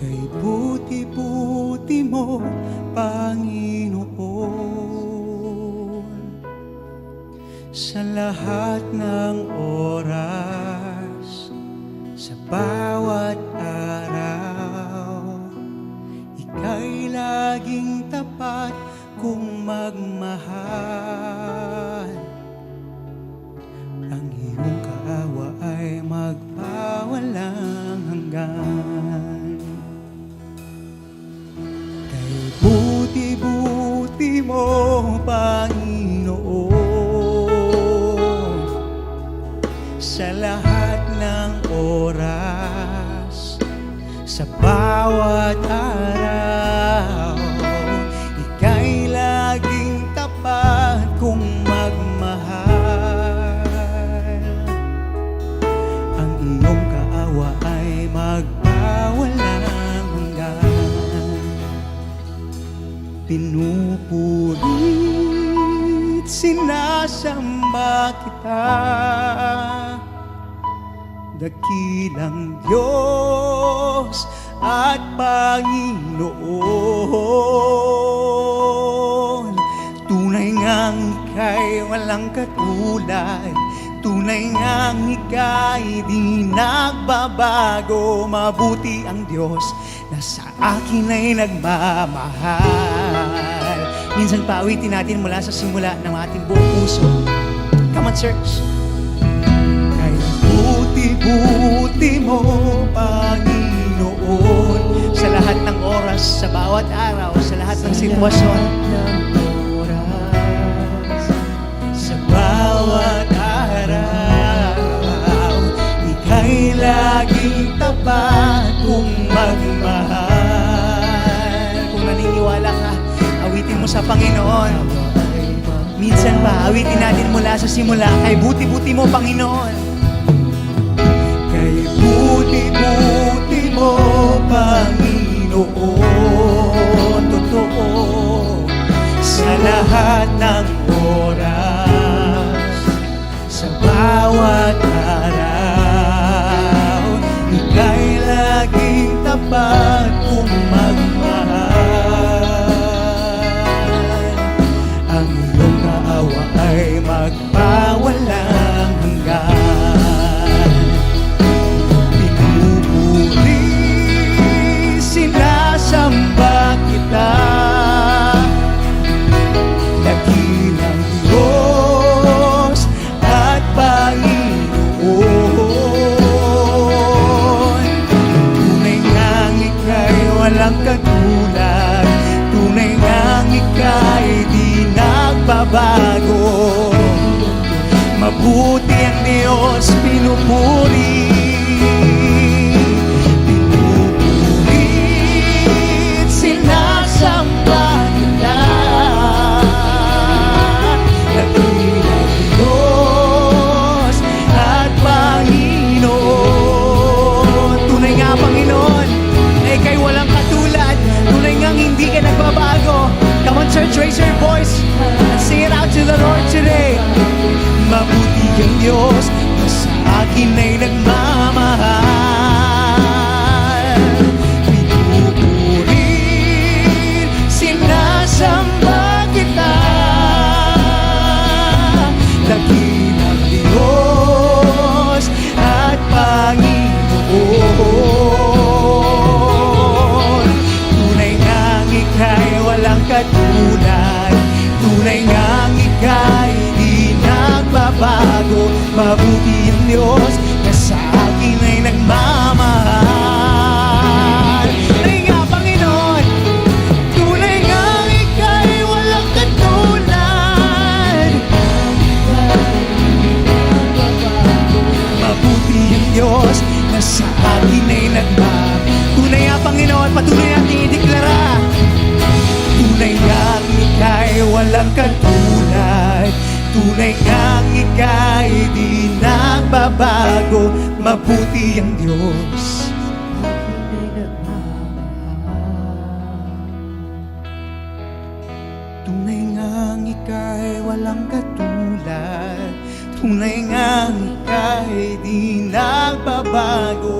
Kay buti-buti mo, Panginoon. Sa lahat ng oras Sa bawat araw Ika'y laging tapat kung magmahal. Ang iyong kaawa ay magpawalang hanggan Panginoon Sa lahat ng oras Sa bawat araw Pinupulit, sinasamba kita. Dakilang Diyos at Panginoon Tunay ngang ika'y walang katulad. Tunay ngang ika'y di nagbabago. Mabuti ang Diyos na sa akin ay nagmamahal Minsan paawitin natin mula sa simula ng ating buong puso. Come on, church! Kay buti-buti mo, Panginoon. Sa lahat ng oras, sa bawat araw, sa lahat ng sitwasyon. Sa bawat araw Ika'y laging tapat kung magmahal sa Panginoon. Minsan pa, awitin natin mula sa simula Kay buti-buti mo, Panginoon. Kay buti-buti mo, Panginoon. Totoo Sa lahat ng oras Sa bawat Come bagay di nagbabago Mabuti ang Diyos. Tunay ngang ika'y walang katulad. Tunay ngang ika'y di nagbabago.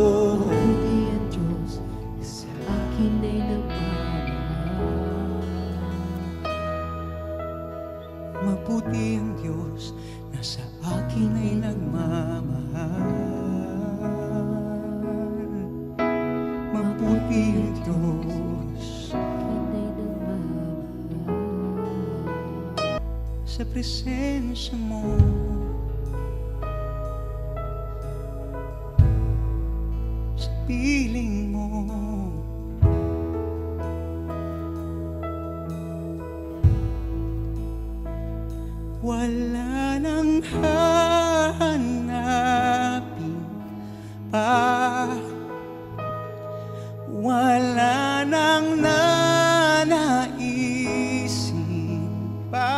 Mabuti ang Diyos na sa akin ay nagmamahal. Mabuti ang Diyos sa presensya mo. Sa piling mo. Wala nang hahanapin pa. Wala nang nanaisin pa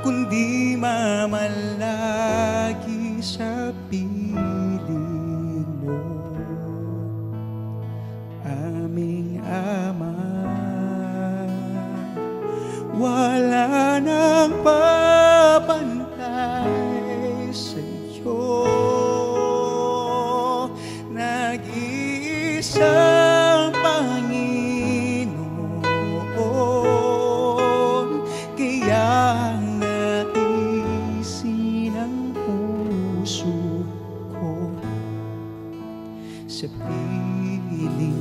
Kundi mamalagi sa piling mo. Aming Ama wala nang babantay Sa piling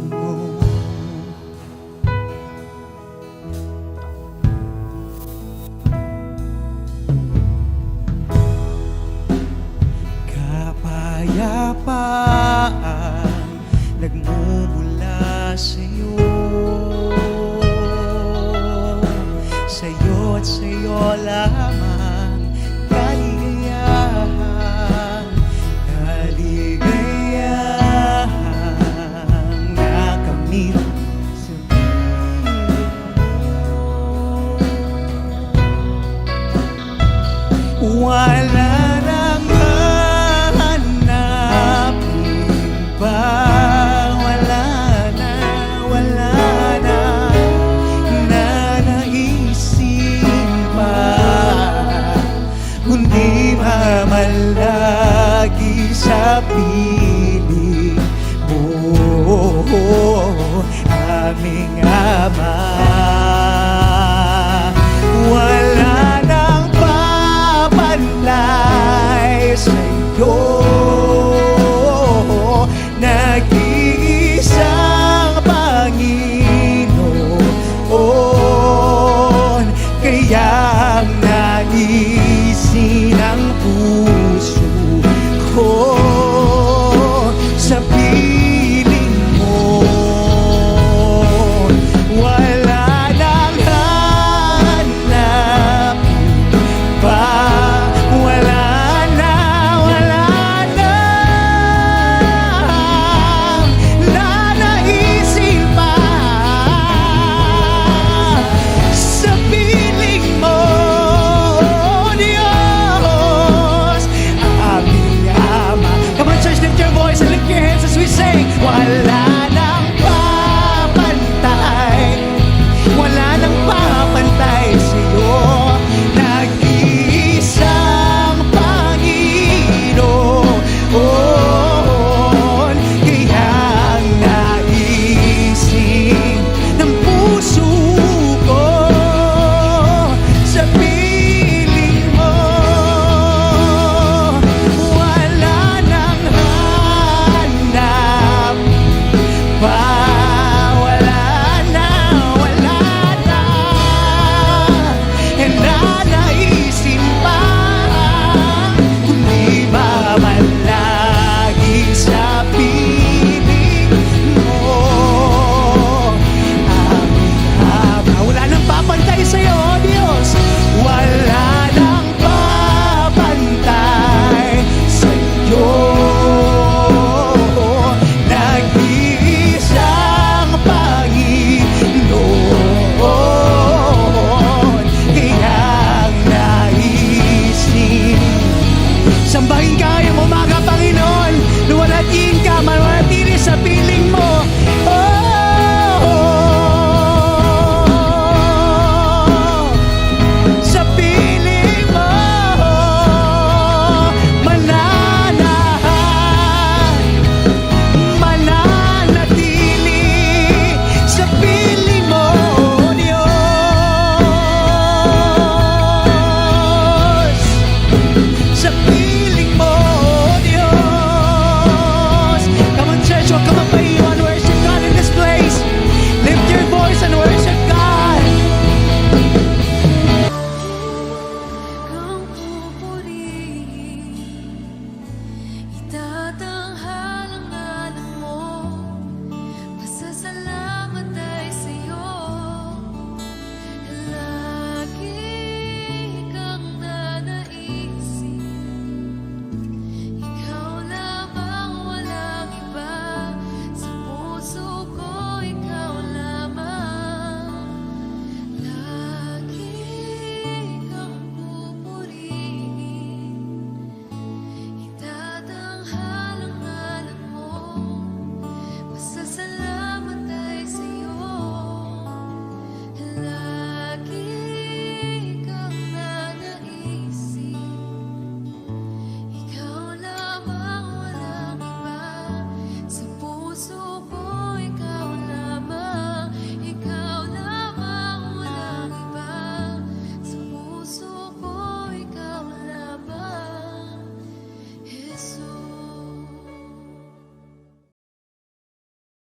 Aming Ama